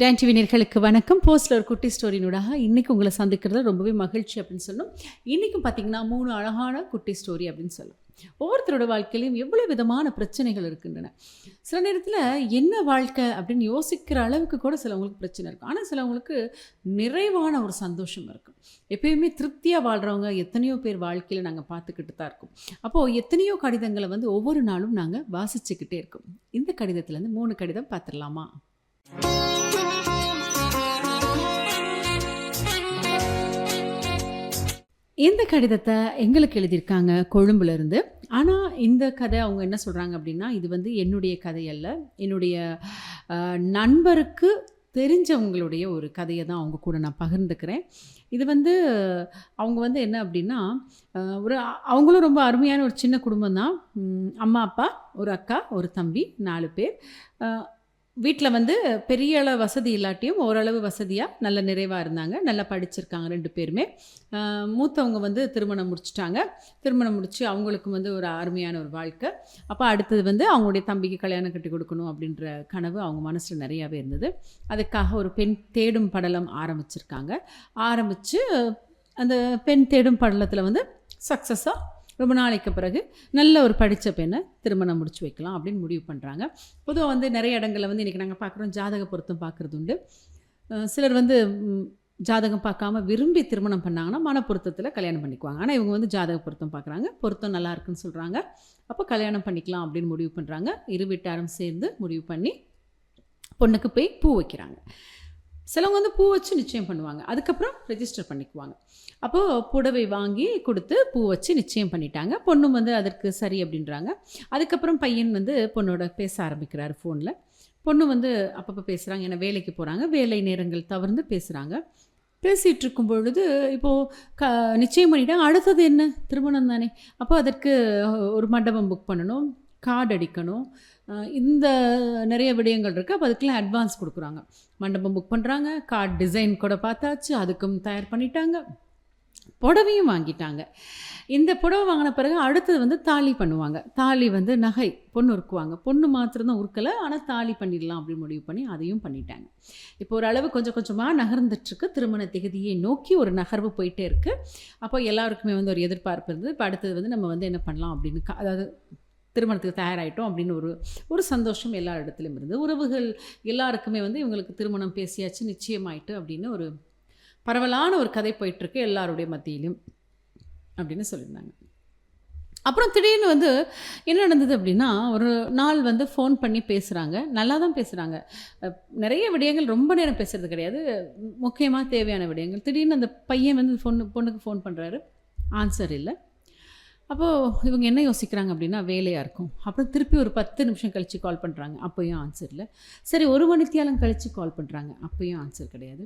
Don TV நேர்களுக்கு வணக்கம். போஸ்டில் ஒரு குட்டி ஸ்டோரினூடாக இன்றைக்கி உங்களை சந்திக்கிறது ரொம்பவே மகிழ்ச்சி அப்படின்னு சொல்லணும். இன்றைக்கும் பார்த்தீங்கன்னா மூணு அழகான குட்டி ஸ்டோரி அப்படின்னு சொல்லும் ஒவ்வொருத்தரோட வாழ்க்கையிலையும் எவ்வளோ விதமான பிரச்சனைகள் இருக்கின்றன. சில நேரத்தில் என்ன வாழ்க்கை அப்படின்னு யோசிக்கிற அளவுக்கு கூட சிலவங்களுக்கு பிரச்சனை இருக்கும். ஆனால் சிலவங்களுக்கு நிறைவான ஒரு சந்தோஷம் இருக்கும். எப்பயுமே திருப்தியாக வாழ்கிறவங்க எத்தனையோ பேர் வாழ்க்கையில் நாங்கள் பார்த்துக்கிட்டு தான் இருக்கோம். அப்போது எத்தனையோ கடிதங்களை வந்து ஒவ்வொரு நாளும் நாங்கள் வாசிச்சுக்கிட்டே இருக்கோம். இந்த கடிதத்துலேருந்து மூணு கடிதம் பார்த்துடலாமா இந்த கடிதத்தை எங்களுக்கு எழுதியிருக்காங்க கொழும்புலேருந்து. ஆனால் இந்த கதை அவங்க என்ன சொல்கிறாங்க அப்படின்னா இது வந்து என்னுடைய கதை அல்ல. என்னுடைய நண்பருக்கு தெரிஞ்சவங்களுடைய ஒரு கதையை தான் அவங்க கூட நான் பகிர்ந்துக்கிறேன். இது வந்து அவங்க வந்து என்ன அப்படின்னா ஒரு அவங்களும் ரொம்ப அருமையான ஒரு சின்ன குடும்பம் தான். அம்மா அப்பா ஒரு அக்கா ஒரு தம்பி நாலு பேர். வீட்டில் வந்து பெரிய அளவு வசதி இல்லாட்டியும் ஓரளவு வசதியாக நல்ல நிறைவாக இருந்தாங்க. நல்லா படிச்சிருக்காங்க ரெண்டு பேருமே. மூத்தவங்க வந்து திருமணம் முடிச்சிட்டாங்க. திருமணம் முடித்து அவங்களுக்கும் வந்து ஒரு அருமையான ஒரு வாழ்க்கை. அப்போ அடுத்தது வந்து அவங்களுடைய தம்பிக்கு கல்யாணம் கட்டி கொடுக்கணும் அப்படின்ற கனவு அவங்க மனசில் நிறையாவே இருந்தது. அதுக்காக ஒரு பெண் தேடும் படலம் ஆரம்பிச்சிருக்காங்க. ஆரம்பித்து அந்த பெண் தேடும் படலத்தில் வந்து சக்ஸஸாக ரொம்ப நாளைக்கு பிறகு நல்ல ஒரு படித்த பெண்ணை திருமணம் முடிச்சு வைக்கலாம் அப்படின்னு முடிவு பண்ணுறாங்க பொதுவாக வந்து நிறைய இடங்களில் வந்து இன்றைக்கி நாங்கள் பார்க்குறோம் ஜாதக பொருத்தம் பார்க்குறது உண்டு. சிலர் வந்து ஜாதகம் பார்க்காம விரும்பி திருமணம் பண்ணாங்கன்னா மன பொருத்தத்தில் கல்யாணம் பண்ணிக்குவாங்க. ஆனால் இவங்க வந்து ஜாதக பொருத்தம் பார்க்குறாங்க. பொருத்தம் நல்லா இருக்குன்னு சொல்கிறாங்க அப்போ கல்யாணம் பண்ணிக்கலாம் அப்படின்னு முடிவு பண்ணுறாங்க இரு வீட்டாரும் சேர்ந்து முடிவு பண்ணி பொண்ணுக்கு போய் பூ வைக்கிறாங்க. சிலவங்க வந்து பூ வச்சு நிச்சயம் பண்ணுவாங்க. அதுக்கப்புறம் ரெஜிஸ்டர் பண்ணிக்குவாங்க. அப்போது புடவை வாங்கி கொடுத்து பூ வச்சு நிச்சயம் பண்ணிட்டாங்க. பொண்ணும் வந்து அதற்கு சரி அப்படின்றாங்க. அதுக்கப்புறம் பையன் வந்து பொண்ணோட பேச ஆரம்பிக்கிறார் ஃபோனில் பொண்ணு வந்து அப்பப்போ பேசுகிறாங்க ஏன்னா வேலைக்கு போகிறாங்க வேலை நேரங்கள் தவிர்த்து பேசுகிறாங்க பேசிகிட்டு இருக்கும் பொழுது இப்போது க நிச்சயம் பண்ணிட்டாங்க. அடுத்தது என்ன? திருமணம் தானே. அப்போ அதற்கு ஒரு மண்டபம் புக் பண்ணணும் கார்டு அடிக்கணும். இந்த நிறைய விடயங்கள் இருக்குது அப்போ அதுக்கெல்லாம் அட்வான்ஸ் கொடுக்குறாங்க. மண்டபம் புக் பண்ணுறாங்க கார்டு டிசைன் கூட பார்த்தாச்சு அதுக்கும் தயார் பண்ணிட்டாங்க. புடவையும் வாங்கிட்டாங்க. இந்த புடவை வாங்கின பிறகு அடுத்தது வந்து தாலி பண்ணுவாங்க. தாலி வந்து நகை பொண்ணு உருக்குவாங்க. பொண்ணு மாத்திரம்தான் உருக்கலை ஆனால் தாலி பண்ணிடலாம் அப்படின்னு முடிவு பண்ணி அதையும் பண்ணிட்டாங்க. இப்போ ஓரளவு கொஞ்சம் கொஞ்சமாக நகர்ந்துட்டுருக்கு. திருமண திகதியை நோக்கி ஒரு நகர்வு போயிட்டே இருக்குது அப்போ எல்லாருக்குமே வந்து ஒரு எதிர்பார்ப்பு இருந்தது. இப்போ அடுத்தது வந்து நம்ம வந்து என்ன பண்ணலாம் அப்படின்னு க- அதாவது திருமணத்துக்கு தயாராகிட்டோம் அப்படின்னு ஒரு ஒரு சந்தோஷம் எல்லா இடத்துலையும் இருந்தது. உறவுகள் எல்லாருக்குமே வந்து இவங்களுக்கு திருமணம் பேசியாச்சு நிச்சயமாயிட்டு அப்படின்னு ஒரு பரவலான ஒரு கதை போயிட்டுருக்கு எல்லாருடைய மத்தியிலும் அப்படின்னு சொல்லியிருந்தாங்க. அப்புறம் திடீர்னு வந்து என்ன நடந்தது அப்படின்னா ஒரு நாள் வந்து ஃபோன் பண்ணி பேசுகிறாங்க நல்லா தான் பேசுகிறாங்க நிறைய விடயங்கள் ரொம்ப நேரம் பேசுறது கிடையாது. முக்கியமாக தேவையான விடயங்கள். திடீர்னு அந்த பையன் வந்து பொண்ணு பொண்ணுக்கு ஃபோன் பண்ணுறாரு ஆன்சர் இல்லை. அப்போது இவங்க என்ன யோசிக்கிறாங்க அப்படின்னா வேலையாக இருக்கும். அப்புறம் திருப்பி ஒரு பத்து நிமிஷம் கழித்து கால் பண்ணுறாங்க அப்போயும் ஆன்சர் இல்லை. சரி ஒரு மணித்தியாலம் கழித்து கால் பண்ணுறாங்க அப்போயும் ஆன்சர் கிடையாது.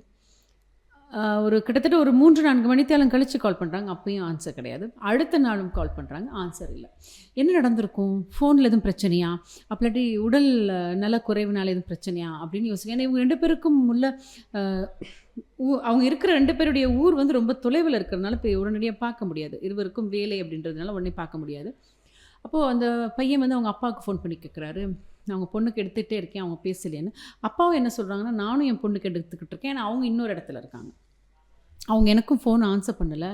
ஒரு கிட்டத்தட்ட ஒரு மூன்று நான்கு மணித்தாலும் கழித்து கால் பண்ணுறாங்க அப்பயும் ஆன்சர் கிடையாது. அடுத்த நாளும் கால் பண்ணுறாங்க ஆன்சர் இல்லை. என்ன நடந்திருக்கும்? ஃபோனில் எதுவும் பிரச்சனையா? அப்படி உடல் நல்ல நல குறைவுனால எதுவும் பிரச்சனையா? அப்படின்னு யோசிக்க ஏன்னா இவங்க ரெண்டு பேருக்கும் உள்ள ஊ- அவங்க இருக்கிற ரெண்டு பேருடைய ஊர் வந்து ரொம்ப தொலைவில் இருக்கிறதுனால இப்போ உடனடியாக பார்க்க முடியாது. இருவருக்கும் வேலை அப்படின்றதுனால உடனே பார்க்க முடியாது. அப்போது அந்த பையன் வந்து அவங்க அப்பாவுக்கு ஃபோன் பண்ணி கேட்குறாரு. நான் அவங்க பொண்ணுக்கு எடுத்துகிட்டே இருக்கேன். அவங்க பேசலையேன்னு. அப்பாவும் என்ன சொல்கிறாங்கன்னா நானும் என் பொண்ணுக்கு எடுத்துக்கிட்டு இருக்கேன். ஏன்னா அவங்க இன்னொரு இடத்துல இருக்காங்க. அவங்க எனக்கும் ஃபோன் ஆன்சர் பண்ணலை.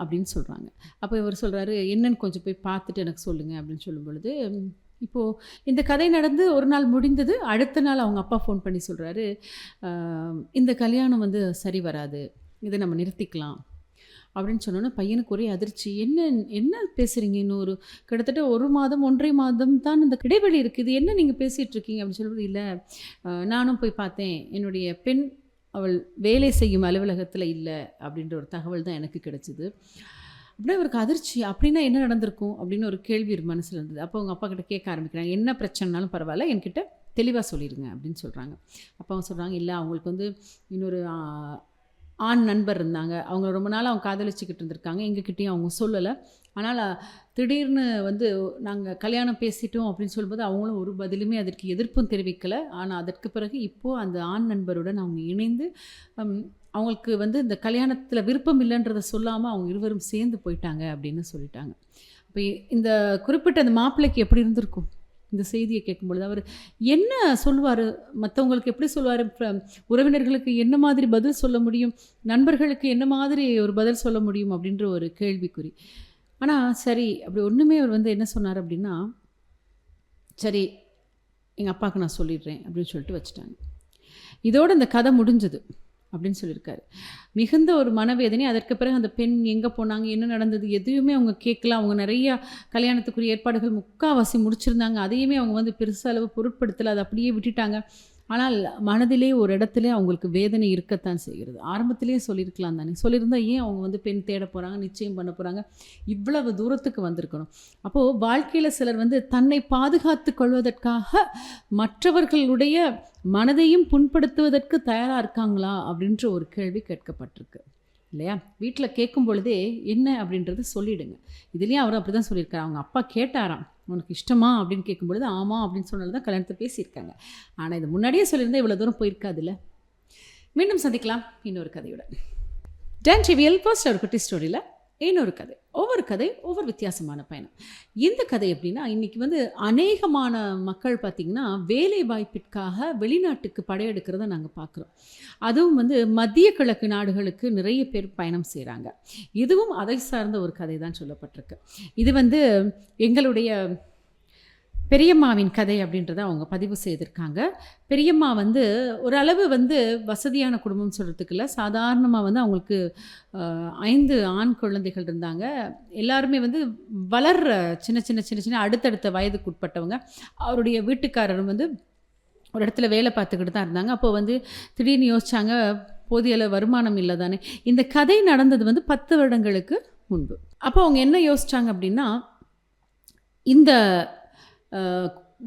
அப்படின்னு சொல்கிறாங்க அப்போ இவர் சொல்கிறாரு என்னன்னு கொஞ்சம் போய் பார்த்துட்டு எனக்கு சொல்லுங்கள் அப்படின்னு சொல்லும் பொழுது இப்போது இந்த கதை நடந்து ஒரு நாள் முடிந்தது. அடுத்த நாள் அவங்க அப்பா ஃபோன் பண்ணி சொல்கிறாரு இந்த கல்யாணம் வந்து சரி வராது. இதை நம்ம நிறுத்திக்கலாம். அப்படின்னு சொன்னோன்னே பையனுக்கு ஒரே அதிர்ச்சி. என்ன என்ன பேசுகிறீங்க இன்னும் ஒரு கிட்டத்தட்ட ஒரு மாதம் ஒன்றரை மாதம் தான் இந்த இடைவெளி இருக்குது. இது என்ன நீங்கள் பேசிகிட்ருக்கீங்க அப்படின்னு சொல்லுவது இல்லை. நானும் போய் பார்த்தேன். என்னுடைய பெண் அவள் வேலை செய்யும் அலுவலகத்தில் இல்லை அப்படின்ற ஒரு தகவல் தான் எனக்கு கிடைச்சிது. அப்படியே அவருக்கு அதிர்ச்சி. அப்படின்னா என்ன நடந்திருக்கும்? அப்படின்னு ஒரு கேள்வி ஒரு மனசில் இருந்தது. அப்போ அவங்க அப்பா கிட்ட கேட்க ஆரம்பிக்கிறாங்க. என்ன பிரச்சனைனாலும் பரவாயில்ல என்கிட்ட தெளிவாக சொல்லிடுங்க அப்படின்னு சொல்கிறாங்க அப்போ அவங்க சொல்கிறாங்க இல்லை அவங்களுக்கு வந்து இன்னொரு ஆண் நண்பர் இருந்தாங்க. அவங்க ரொம்ப நாள் அவங்க காதலிச்சுக்கிட்டு இருந்திருக்காங்க. எங்ககிட்டயும் அவங்க சொல்லலை. ஆனால் திடீர்னு வந்து நாங்கள் கல்யாணம் பேசிட்டோம் அப்படின்னு சொல்லும்போது அவங்களும் ஒரு பதிலுமே அதற்கு எதிர்ப்பும் தெரிவிக்கலை. ஆனால் அதற்கு பிறகு இப்போது அந்த ஆண் நண்பருடன் அவங்க இணைந்து அவங்களுக்கு வந்து இந்த கல்யாணத்தில் விருப்பம் இல்லைன்றதை சொல்லாமல் அவங்க இருவரும் சேர்ந்து போயிட்டாங்க அப்படின்னு சொல்லிட்டாங்க. இப்போ இந்த குறிப்பிட்ட அந்த மாப்பிள்ளைக்கு எப்படி இருந்திருக்கும்? இந்த செய்தியை கேட்கும்பொழுது அவர் என்ன சொல்வார் மற்றவங்களுக்கு எப்படி சொல்லுவார்? உறவினர்களுக்கு என்ன மாதிரி பதில் சொல்ல முடியும்? நண்பர்களுக்கு என்ன மாதிரி ஒரு பதில் சொல்ல முடியும்? அப்படின்ற ஒரு கேள்விக்குறி. ஆனால் சரி அப்படி ஒன்றுமே அவர் வந்து என்ன சொன்னார் அப்படின்னா சரி எங்கள் அப்பாவுக்கு நான் சொல்லிடுறேன் அப்படின்னு சொல்லிட்டு வச்சுட்டாங்க. இதோடு அந்த கதை முடிஞ்சது. அப்படின்னு சொல்லியிருக்காரு. மிகுந்த ஒரு மனவேதனை. அதற்கு பிறகு அந்த பெண் எங்கே போனாங்க? என்ன நடந்தது? எதையுமே அவங்க கேட்கல. அவங்க நிறையா கல்யாணத்துக்குரிய ஏற்பாடுகள் முக்காவாசி முடிச்சிருந்தாங்க. அதையுமே அவங்க வந்து பெருசளவு பொருட்படுத்தலை. அதை அப்படியே விட்டுட்டாங்க. ஆனால் மனதிலே ஒரு இடத்துல அவங்களுக்கு வேதனை இருக்கத்தான் செய்கிறது. ஆரம்பத்திலே சொல்லியிருக்கலாம் தானே. சொல்லியிருந்தால் ஏன் அவங்க வந்து பெண் தேட போகிறாங்க நிச்சயம் பண்ண போகிறாங்க இவ்வளவு தூரத்துக்கு வந்திருக்கணும். அப்போது வாழ்க்கையில் சிலர் வந்து தன்னை பாதுகாத்து கொள்வதற்காக மற்றவர்களுடைய மனதையும் புண்படுத்துவதற்கு தயாராக இருக்காங்களா அப்படின்ற ஒரு கேள்வி கேட்கப்பட்டிருக்கு. இல்லையா? வீட்டில் கேட்கும் பொழுதே என்ன அப்படின்றது சொல்லிவிடுங்க இதுலேயும் அவர் அப்படி தான் சொல்லியிருக்காரு. அவங்க அப்பா கேட்டாராம். உனக்கு இஷ்டமா அப்படின்னு கேட்கும்பொழுது ஆமாம் அப்படின்னு சொன்னது தான் கல்யாணத்தை பேசியிருக்காங்க. ஆனால் இது முன்னாடியே சொல்லியிருந்தால் இவ்வளோ தூரம் போயிருக்காதுல்ல? மீண்டும் சந்திக்கலாம் இன்னொரு கதையுடன் டான் டிவியல் ஃபர்ஸ்ட் ஒரு குட்டி ஸ்டோரியில் இன்னொரு கதை. ஒவ்வொரு கதை ஒவ்வொரு வித்தியாசமான பயணம். இந்த கதை எப்படின்னா இன்றைக்கி வந்து அநேகமான மக்கள் பார்த்திங்கன்னா வேலை வாய்ப்பிற்காக வெளிநாட்டுக்கு படையெடுக்கிறத நாங்கள் பார்க்குறோம் அதுவும் வந்து மத்திய கிழக்கு நாடுகளுக்கு நிறைய பேர் பயணம் செய்கிறாங்க இதுவும் அதை சார்ந்த ஒரு கதை தான் சொல்லப்பட்டிருக்கு. இது வந்து எங்களுடைய பெரியம்மாவின் கதை அப்படின்றத அவங்க பதிவு செய்திருக்காங்க. பெரியம்மா வந்து ஓரளவு வந்து வசதியான குடும்பம் இல்லை. சாதாரணமாக வந்து அவங்களுக்கு ஐந்து ஆண் குழந்தைகள் இருந்தாங்க. எல்லாருமே வந்து வளர்ற சின்ன சின்ன சின்ன சின்ன அடுத்தடுத்த வயதுக்கு உட்பட்டவங்க. அவருடைய வீட்டுக்காரரும் வந்து ஒரு இடத்துல வேலை பார்த்துக்கிட்டு தான் இருந்தாங்க. அப்போது வந்து திடீர்னு யோசித்தாங்க போதிய அளவு வருமானம் இல்லை தானே இந்த கதை நடந்தது வந்து பத்து வருடங்களுக்கு முன்பு. அப்போ அவங்க என்ன யோசித்தாங்க அப்படின்னா இந்த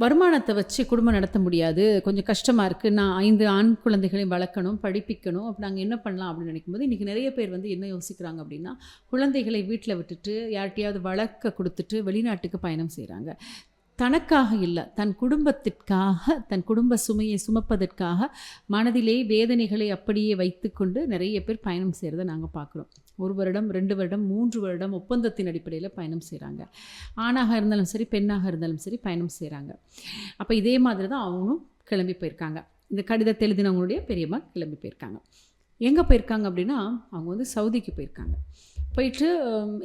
வருமானத்தை வச்சு குடும்பம் நடத்த முடியாது. கொஞ்சம் கஷ்டமாக இருக்குது நான் ஐந்து ஆண் குழந்தைகளையும் வளர்க்கணும் படிப்பிக்கணும். அப்போ நாங்கள் என்ன பண்ணலாம் அப்படின்னு நினைக்கும்போது இன்றைக்கி நிறைய பேர் வந்து என்ன யோசிக்கிறாங்க அப்படின்னா குழந்தைகளை வீட்டில் விட்டுட்டு யார்கிட்டையாவது வளர்க்க கொடுத்துட்டு வெளிநாட்டுக்கு பயணம் செய்கிறாங்க தனக்காக இல்லை தன் குடும்பத்திற்காக தன் குடும்ப சுமையை சுமப்பதற்காக மனதிலே வேதனைகளை அப்படியே வைத்துக்கொண்டு நிறைய பேர் பயணம் செய்கிறத நாங்கள் பார்க்குறோம் ஒரு வருடம் ரெண்டு வருடம் மூன்று வருடம் ஒப்பந்தத்தின் அடிப்படையில் பயணம் செய்கிறாங்க ஆணாக இருந்தாலும் சரி பெண்ணாக இருந்தாலும் சரி பயணம் செய்கிறாங்க அப்போ இதே மாதிரி தான் அவங்களும் கிளம்பி போயிருக்காங்க. இந்த கடிதத்தை எழுதினவங்களுடைய பெரியம்மா கிளம்பி போயிருக்காங்க. எங்கே போயிருக்காங்க அப்படின்னா அவங்க வந்து சவுதிக்கு போயிருக்காங்க. போயிட்டு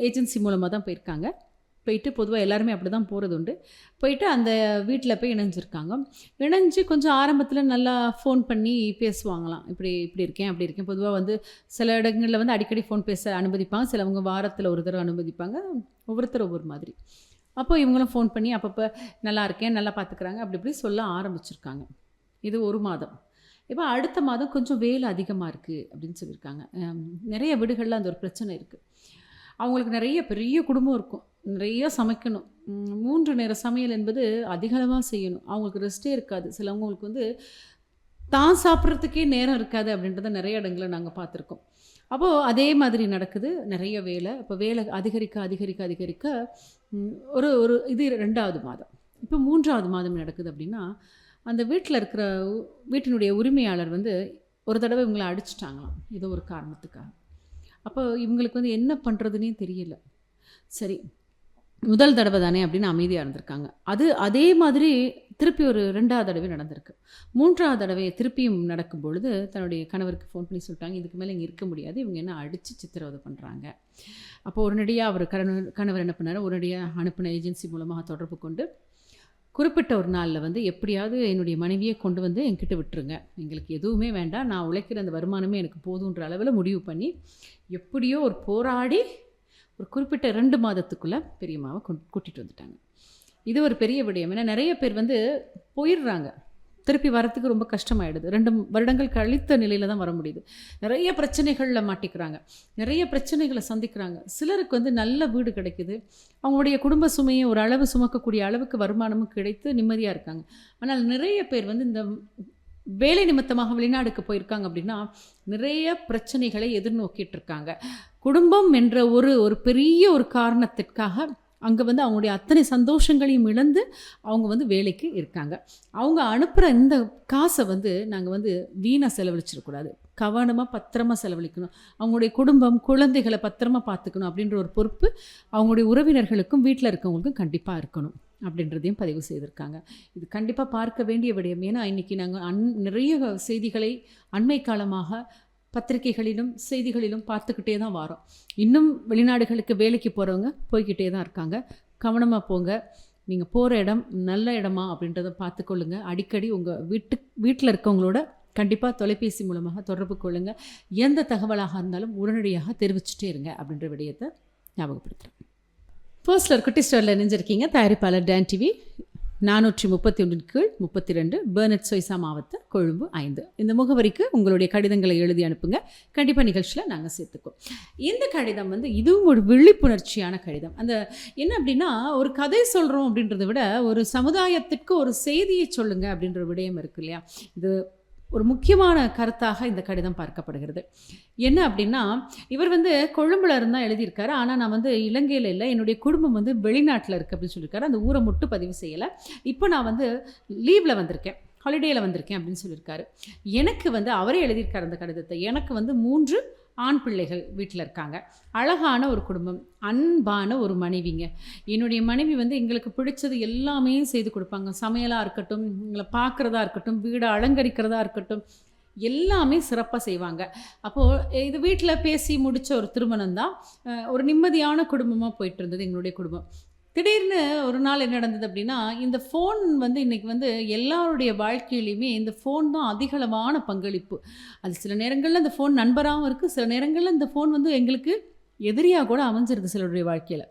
ஏஜென்சி மூலமாக தான் போயிருக்காங்க. போயிட்டு பொதுவாக எல்லாருமே அப்படி தான் போகிறது உண்டு. போயிட்டு அந்த வீட்டில் போய் இணைஞ்சிருக்காங்க. இணைஞ்சு கொஞ்சம் ஆரம்பத்தில் நல்லா ஃபோன் பண்ணி பேசுவாங்களாம். இப்படி இப்படி இருக்கேன் அப்படி இருக்கேன். பொதுவாக வந்து சில இடங்களில் வந்து அடிக்கடி ஃபோன் பேச அனுமதிப்பாங்க. சிலவங்க வாரத்தில் ஒரு தடவை அனுமதிப்பாங்க. ஒவ்வொருத்தர் ஒவ்வொரு மாதிரி. அப்போ இவங்களும் ஃபோன் பண்ணி அப்பப்போ நல்லா இருக்கேன் நல்லா பார்த்துக்குறாங்க அப்படி இப்படி சொல்ல ஆரம்பிச்சிருக்காங்க. இது ஒரு மாதம். இப்போ அடுத்த மாதம் கொஞ்சம் வேலை அதிகமாக இருக்குது அப்படின்னு சொல்லியிருக்காங்க. நிறைய வீடுகளில் அந்த ஒரு பிரச்சனை இருக்குது அவங்களுக்கு நிறைய பெரிய குடும்பம் இருக்கும். நிறைய சமைக்கணும். மூன்று நேர சமையல் என்பது அதிகளவாக செய்யணும். அவங்களுக்கு ரெஸ்ட்டே இருக்காது. சிலவங்களுக்கு வந்து தான் சாப்பிட்றதுக்கே நேரம் இருக்காது அப்படின்றத நிறைய இடங்களில் நாங்கள் பார்த்துருக்கோம். அப்போது அதே மாதிரி நடக்குது. நிறைய வேலை. இப்போ வேலை அதிகரிக்க அதிகரிக்க அதிகரிக்க ஒரு ஒரு இது ரெண்டாவது மாதம். இப்போ மூன்றாவது மாதம் நடக்குது அப்படின்னா அந்த வீட்டில் இருக்கிற வீட்டினுடைய உரிமையாளர் வந்து ஒரு தடவை இவங்களை அடிச்சிட்டாங்களாம். ஏதோ ஒரு காரணத்துக்காக. அப்போ இவங்களுக்கு வந்து என்ன பண்ணுறதுனே தெரியல. சரி முதல் தடவை தானே அப்படின்னு அமைதியாக இருந்திருக்காங்க. அது அதே மாதிரி திருப்பி ஒரு ரெண்டாவது தடவை நடந்திருக்கு. மூன்றாவது தடவை திருப்பியும் நடக்கும் பொழுது தன்னுடைய கணவருக்கு ஃபோன் பண்ணி சொல்லிட்டாங்க இதுக்கு மேலே இங்கே இருக்க முடியாது. இவங்க என்ன அடித்து சித்திரவதை பண்ணுறாங்க அப்போ உடனடியாக அவர் கணவர் கணவர் என்ன பண்ணார்? உடனடியாக அனுப்பின ஏஜென்சி மூலமாக தொடர்பு கொண்டு குறிப்பிட்ட ஒரு நாளில் வந்து எப்படியாவது என்னுடைய மனைவியை கொண்டு வந்து என்கிட்ட விட்டுருங்க. எங்களுக்கு எதுவுமே வேண்டாம். நான் உழைக்கிற அந்த வருமானமே எனக்கு போதுன்ற அளவில் முடிவு பண்ணி எப்படியோ ஒரு போராடி ஒரு குறிப்பிட்ட ரெண்டு மாதத்துக்குள்ளே பெரியம்மாவை கூட்டிகிட்டு வந்துட்டாங்க. இது ஒரு பெரிய விடயம். ஏன்னா நிறைய பேர் வந்து போயிடுறாங்க. திருப்பி வரத்துக்கு ரொம்ப கஷ்டமாயிடுது. ரெண்டு வருடங்கள் கழித்த நிலையில் தான் வர முடியுது. நிறைய பிரச்சனைகளில் மாட்டிக்கிறாங்க. நிறைய பிரச்சனைகளை சந்திக்கிறாங்க. சிலருக்கு வந்து நல்ல வீடு கிடைக்குது. அவங்களுடைய குடும்ப சுமையை ஒரு அளவு சுமக்கக்கூடிய அளவுக்கு வருமானமும் கிடைத்து நிம்மதியாக இருக்காங்க. ஆனால் நிறைய பேர் வந்து இந்த வேலை நிமித்தமாக வெளிநாடுக்கு போயிருக்காங்க அப்படின்னா நிறைய பிரச்சனைகளை எதிர்நோக்கிட்டு இருக்காங்க. குடும்பம் என்ற ஒரு ஒரு பெரிய ஒரு காரணத்திற்காக அங்கே வந்து அவங்களுடைய அத்தனை சந்தோஷங்களையும் இழந்து அவங்க வந்து வேலைக்கு இருக்காங்க. அவங்க அனுப்புகிற இந்த காசை வந்து நாங்கள் வந்து வீணாக செலவழிச்சிடக்கூடாது. கவனமாக பத்திரமாக செலவழிக்கணும். அவங்களுடைய குடும்பம் குழந்தைகளை பத்திரமாக பார்த்துக்கணும் அப்படின்ற ஒரு பொறுப்பு அவங்களுடைய உறவினர்களுக்கும் வீட்டில் இருக்கவங்களுக்கும் கண்டிப்பாக இருக்கணும் அப்படின்றதையும் பதிவு செய்திருக்காங்க. இது கண்டிப்பாக பார்க்க வேண்டிய விடயம். ஏன்னா இன்றைக்கி நாங்கள் அன் நிறைய செய்திகளை அண்மை காலமாக பத்திரிகைகளிலும் செய்திகளிலும் பார்த்துக்கிட்டே தான் வரோம். இன்னும் வெளிநாடுகளுக்கு வேலைக்கு போகிறவங்க போய்கிட்டே தான் இருக்காங்க. கவனமாக போங்க. நீங்கள் போகிற இடம் நல்ல இடமா அப்படின்றத பார்த்துக்கொள்ளுங்க. அடிக்கடி உங்கள் வீட்டு வீட்டில் இருக்கவங்களோட கண்டிப்பாக தொலைபேசி மூலமாக தொடர்பு கொள்ளுங்கள் எந்த தகவலாக இருந்தாலும் உடனடியாக தெரிவிச்சுட்டே இருங்க அப்படின்ற விடயத்தை ஞாபகப்படுத்துகிறேன் ஃபர்ஸ்டில் குட்டி ஸ்டோரில் இணைஞ்சிருக்கீங்க. தயாரிப்பாளர் டேன் டிவி நானூற்றி முப்பத்தி ஒன்றின் கீழ் முப்பத்தி ரெண்டு பேர்னட் சொய்சா மாவட்ட கொழும்பு ஐந்து. இந்த முகவரிக்கு உங்களுடைய கடிதங்களை எழுதி அனுப்புங்க. கண்டிப்பாக நிகழ்ச்சியில் நாங்கள் சேர்த்துக்கோம் இந்த கடிதம் வந்து இதுவும் ஒரு விழிப்புணர்ச்சியான கடிதம். அந்த என்ன அப்படின்னா ஒரு கதை சொல்கிறோம் அப்படின்றத விட ஒரு சமுதாயத்திற்கு ஒரு செய்தியை சொல்லுங்கள் அப்படின்ற விடயம் இருக்கு இல்லையா? இது ஒரு முக்கியமான கருத்தாக இந்த கடிதம் பார்க்கப்படுகிறது. என்ன அப்படின்னா இவர் வந்து கொழும்புல இருந்தால் எழுதியிருக்காரு. ஆனால் நான் வந்து இலங்கையில் இல்லை. என்னுடைய குடும்பம் வந்து வெளிநாட்டில் இருக்குது அப்படின்னு சொல்லியிருக்காரு. அந்த ஊரை மட்டும் பதிவு செய்யலை. இப்போ நான் வந்து லீவில் வந்திருக்கேன். ஹாலிடேயில் வந்திருக்கேன் அப்படின்னு சொல்லியிருக்காரு. எனக்கு வந்து அவரே எழுதியிருக்காரு அந்த கடிதத்தை. எனக்கு வந்து மூன்று ஆண் பிள்ளைகள் வீட்டில் இருக்காங்க. அழகான ஒரு குடும்பம் அன்பான ஒரு மனைவிங்க. என்னுடைய மனைவி வந்து எங்களுக்கு பிடிச்சது எல்லாமே செய்து கொடுப்பாங்க. சமையலாக இருக்கட்டும் எங்களை பார்க்குறதா இருக்கட்டும் வீடை அலங்கரிக்கிறதா இருக்கட்டும் எல்லாமே சிறப்பாக செய்வாங்க. அப்போது இது வீட்டில் பேசி முடித்த ஒரு திருமணம் தான் ஒரு நிம்மதியான குடும்பமாக போயிட்டு இருந்தது எங்களுடைய குடும்பம். திடீர்னு ஒரு நாள் என்ன நடந்தது அப்படின்னா இந்த ஃபோன் வந்து இன்றைக்கி வந்து எல்லாருடைய வாழ்க்கையிலையுமே இந்த ஃபோன் தான் அதிகளவான பங்களிப்பு. அது சில நேரங்களில் இந்த ஃபோன் நண்பராகவும் இருக்குது சில நேரங்களில் இந்த ஃபோன் வந்து எங்களுக்கு எதிரியாக கூட அமைஞ்சிருது சிலருடைய வாழ்க்கையில்.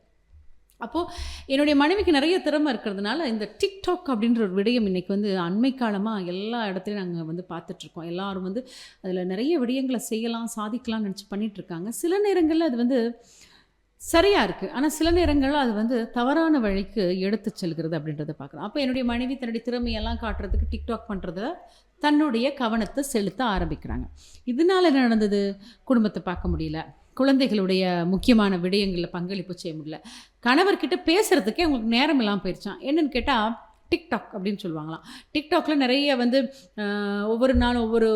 அப்போது என்னுடைய மனைவிக்கு நிறைய திறமை இருக்கிறதுனால இந்த டிக்டாக் அப்படின்ற ஒரு விடயம் இன்றைக்கி வந்து அண்மை காலமாக எல்லா இடத்துலையும் நாங்கள் வந்து பார்த்துட்ருக்கோம் எல்லோரும் வந்து அதில் நிறைய விடயங்களை செய்யலாம் சாதிக்கலாம்னு நினச்சி பண்ணிகிட்ருக்காங்க சில நேரங்களில் அது வந்து சரியாக இருக்குது ஆனால் சில நேரங்களில் அது வந்து தவறான வழிக்கு எடுத்து செல்கிறது அப்படின்றத பார்க்குறோம் அப்போ என்னுடைய மனைவி தன்னுடைய திறமையெல்லாம் காட்டுறதுக்கு டிக்டாக் பண்ணுறத தன்னுடைய கவனத்தை செலுத்த ஆரம்பிக்கிறாங்க. இதனால என்ன நடந்தது? குடும்பத்தை பார்க்க முடியல. குழந்தைகளுடைய முக்கியமான விடயங்களில் பங்களிப்பு செய்ய முடியல. கணவர்கிட்ட பேசுகிறதுக்கே உங்களுக்கு நேரம் இல்லாமல் போயிடுச்சான் என்னென்னு கேட்டால் டிக்டாக் அப்படின்னு சொல்லுவாங்களாம். டிக்டாக்ல நிறைய வந்து ஒவ்வொரு நாளும் ஒவ்வொரு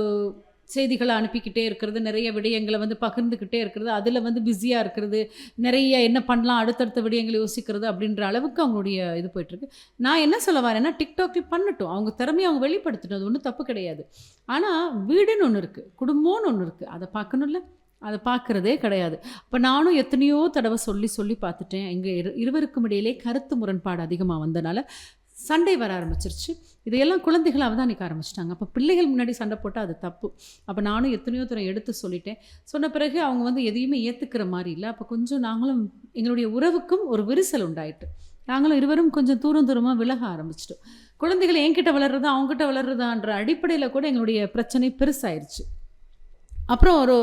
செய்திகளை அனுப்பிக்கிட்டே இருக்கிறது நிறைய விடயங்களை வந்து பகிர்ந்துக்கிட்டே இருக்கிறது அதில் வந்து பிஸியாக இருக்கிறது நிறைய என்ன பண்ணலாம் அடுத்தடுத்த விடயங்களை யோசிக்கிறது அப்படின்ற அளவுக்கு அவங்களுடைய இது போயிட்டுருக்கு. நான் என்ன சொல்ல வரேன்னா டிக்டாக்கில் பண்ணட்டும். அவங்க திறமையை அவங்க வெளிப்படுத்தணும். அது ஒன்றும் தப்பு கிடையாது. ஆனால் வீடுன்னு ஒன்று இருக்குது குடும்பம்னு ஒன்று இருக்குது அதை பார்க்கணும்ல? அதை பார்க்குறதே கிடையாது. இப்போ நானும் எத்தனையோ தடவை சொல்லி சொல்லி பார்த்துட்டேன். எங்கள் இரு இருவருக்கும் இடையிலே கருத்து முரண்பாடு அதிகமாக வந்தனால சண்டை வர ஆரம்பிச்சிருச்சு. இதையெல்லாம் குழந்தைகள் அவதானிக்க ஆரம்பிச்சிட்டாங்க. அப்போ பிள்ளைகள் முன்னாடி சண்டை போட்டால் அது தப்பு. அப்போ நானும் எத்தனையோ தூரம் எடுத்து சொல்லிட்டேன். சொன்ன பிறகு அவங்க வந்து எதையுமே ஏற்றுக்கிற மாதிரி இல்லை. அப்போ கொஞ்சம் நாங்களும் எங்களுடைய உறவுக்கும் ஒரு விரிசல் உண்டாயிட்டு. நாங்களும் இருவரும் கொஞ்சம் தூரம் தூரமாக விலக ஆரம்பிச்சிட்டோம். குழந்தைகள் என்கிட்ட வளர்றதா அவங்ககிட்ட வளர்றதான்ற அடிப்படையில் கூட எங்களுடைய பிரச்சனை பெருசாயிருச்சு. அப்புறம் ஒரு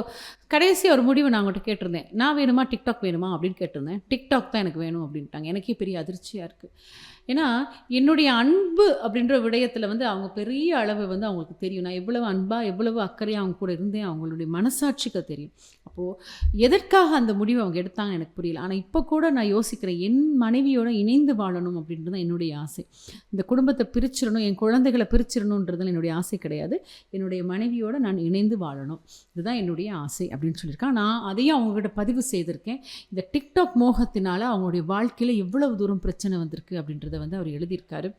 கடைசி ஒரு முடிவு நான் அவங்கள்ட்ட கேட்டிருந்தேன். நான் வேணுமா டிக்டாக் வேணுமா அப்படின்னு கேட்டிருந்தேன். டிக்டாக் தான் எனக்கு வேணும் அப்படின்ட்டாங்க. எனக்கே பெரிய அதிர்ச்சியாக இருக்குது ஏன்னா என்னுடைய அன்பு அப்படின்ற விடயத்தில் வந்து அவங்க பெரிய அளவு வந்து அவங்களுக்கு தெரியும். நான் எவ்வளவு அன்பாக எவ்வளவு அக்கறையாக அவங்க கூட இருந்தேன் அவங்களுடைய மனசாட்சிக்கு தெரியும். அப்போது எதற்காக அந்த முடிவு அவங்க எடுத்தாங்க எனக்கு புரியல. ஆனால் இப்போ கூட நான் யோசிக்கிறேன் என் மனைவியோட இணைந்து வாழணும் அப்படின்றது தான் என்னுடைய ஆசை. இந்த குடும்பத்தை பிரிச்சிடணும் என் குழந்தைகளை பிரிச்சிடணுன்றது என்னுடைய ஆசை கிடையாது. என்னுடைய மனைவியோடு நான் இணைந்து வாழணும். இதுதான் என்னுடைய ஆசை அப்படின்னு சொல்லியிருக்கேன். நான் அதையும் அவங்ககிட்ட பதிவு செய்திருக்கேன். இந்த டிக்டாக் மோகத்தினால் அவங்களுடைய வாழ்க்கையில் எவ்வளவு தூரம் பிரச்சனை வந்திருக்கு அப்படின்றத வந்து அவர் எழுதியிருக்காரு.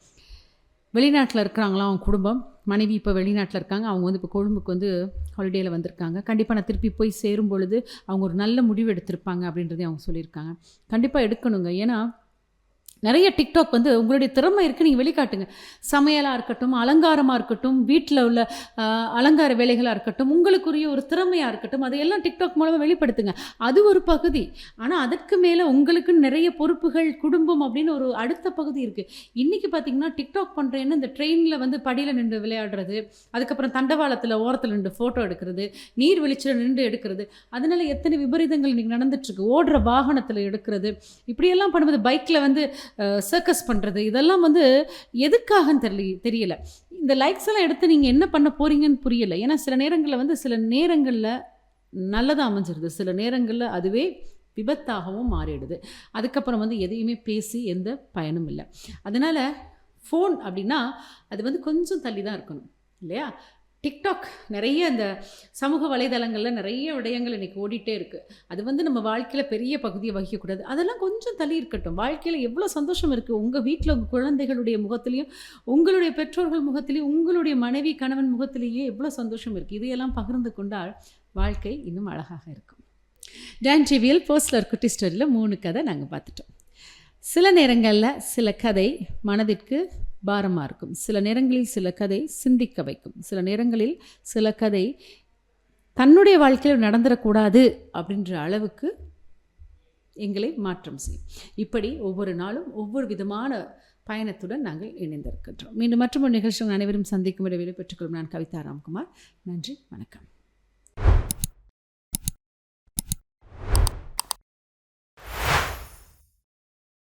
வெளிநாட்டில் இருக்கிறாங்களாம் அவங்க குடும்பம்? மனைவி இப்போ வெளிநாட்டில் இருக்காங்க. அவங்க வந்து இப்போ கொழும்புக்கு வந்து ஹாலிடேயில் வந்திருக்காங்க. கண்டிப்பாக நான் திருப்பி போய் சேரும் பொழுது அவங்க ஒரு நல்ல முடிவு எடுத்திருப்பாங்க அப்படின்றதையும் அவங்க சொல்லியிருக்காங்க. கண்டிப்பாக எடுக்கணுங்க. ஏன்னா நிறைய டிக்டாக் வந்து உங்களுடைய திறமை இருக்குது நீங்கள் வெளிக்காட்டுங்க. சமையலாக இருக்கட்டும் அலங்காரமாக இருக்கட்டும் வீட்டில் உள்ள அலங்கார வேலைகளாக இருக்கட்டும் உங்களுக்குரிய ஒரு திறமையாக இருக்கட்டும் அதையெல்லாம் டிக்டாக் மூலமாக வெளிப்படுத்துங்க. அது ஒரு பகுதி. ஆனால் அதற்கு மேலே உங்களுக்கு நிறைய பொறுப்புகள் குடும்பம் அப்படின்னு ஒரு அடுத்த பகுதி இருக்குது இன்றைக்கி பார்த்தீங்கன்னா டிக்டாக் பண்ணுறேன்னு இந்த ட்ரெயினில் வந்து படியில் நின்று விளையாடுறது அதுக்கப்புறம் தண்டவாளத்தில் ஓரத்தில் நின்று ஃபோட்டோ எடுக்கிறது நீர் வெளிச்சில் நின்று எடுக்கிறது அதனால எத்தனை விபரீதங்கள் இன்றைக்கி நடந்துட்டுருக்கு ஓடுற வாகனத்தில் எடுக்கிறது இப்படியெல்லாம் பண்ணும்போது பைக்கில் வந்து சர்க்கஸ் பண்ணுறது இதெல்லாம் வந்து எதுக்காகன்னு தெரியல தெரியல. இந்த லைக்ஸ் எல்லாம் எடுத்து நீங்கள் என்ன பண்ண போறீங்கன்னு புரியல. ஏன்னா சில நேரங்களில் வந்து சில நேரங்களில் நல்லதாக அமைஞ்சிருது. சில நேரங்களில் அதுவே விபத்தாகவும் மாறிடுது. அதுக்கப்புறம் வந்து எதையுமே பேசி எந்த பயனும் இல்லை. அதனால் ஃபோன் அப்படின்னா அது வந்து கொஞ்சம் தள்ளி தான் இருக்கணும். இல்லையா? டிக்டாக் நிறைய அந்த சமூக வலைதளங்களில் நிறைய விடயங்கள் இன்றைக்கி ஓடிட்டே இருக்குது அது வந்து நம்ம வாழ்க்கையில் பெரிய பகுதியை வகிக்கக்கூடாது. அதெல்லாம் கொஞ்சம் தள்ளி இருக்கட்டும். வாழ்க்கையில் எவ்வளோ சந்தோஷம் இருக்குது உங்கள் வீட்டில் உங்கள் குழந்தைகளுடைய முகத்துலேயும் உங்களுடைய பெற்றோர்கள் முகத்திலையும் உங்களுடைய மனைவி கணவன் முகத்திலேயே எவ்வளோ சந்தோஷம் இருக்குது இதையெல்லாம் பகிர்ந்து கொண்டால் வாழ்க்கை இன்னும் அழகாக இருக்கும். டான் டிவியில் போஸ்லர் குட்டி ஸ்டோரியில் மூணு கதை நாங்கள் பார்த்துட்டோம். சில நேரங்களில் சில கதை மனதிற்கு பாரமாக இருக்கும். சில நேரங்களில் சில கதை சிந்திக்க வைக்கும். சில நேரங்களில் சில கதை தன்னுடைய வாழ்க்கையில் நடந்துடக்கூடாது அப்படின்ற அளவுக்கு எங்களை மாற்றம் செய்யும். இப்படி ஒவ்வொரு நாளும் ஒவ்வொரு விதமான பயணத்துடன் நாங்கள் இணைந்திருக்கின்றோம். மீண்டும் மற்றொரு நிகழ்ச்சிகள் அனைவரும் சந்திக்கும் இடைவெளி பெற்றுக்கொள்ளும் நான் கவிதா ராம்குமார். நன்றி வணக்கம்.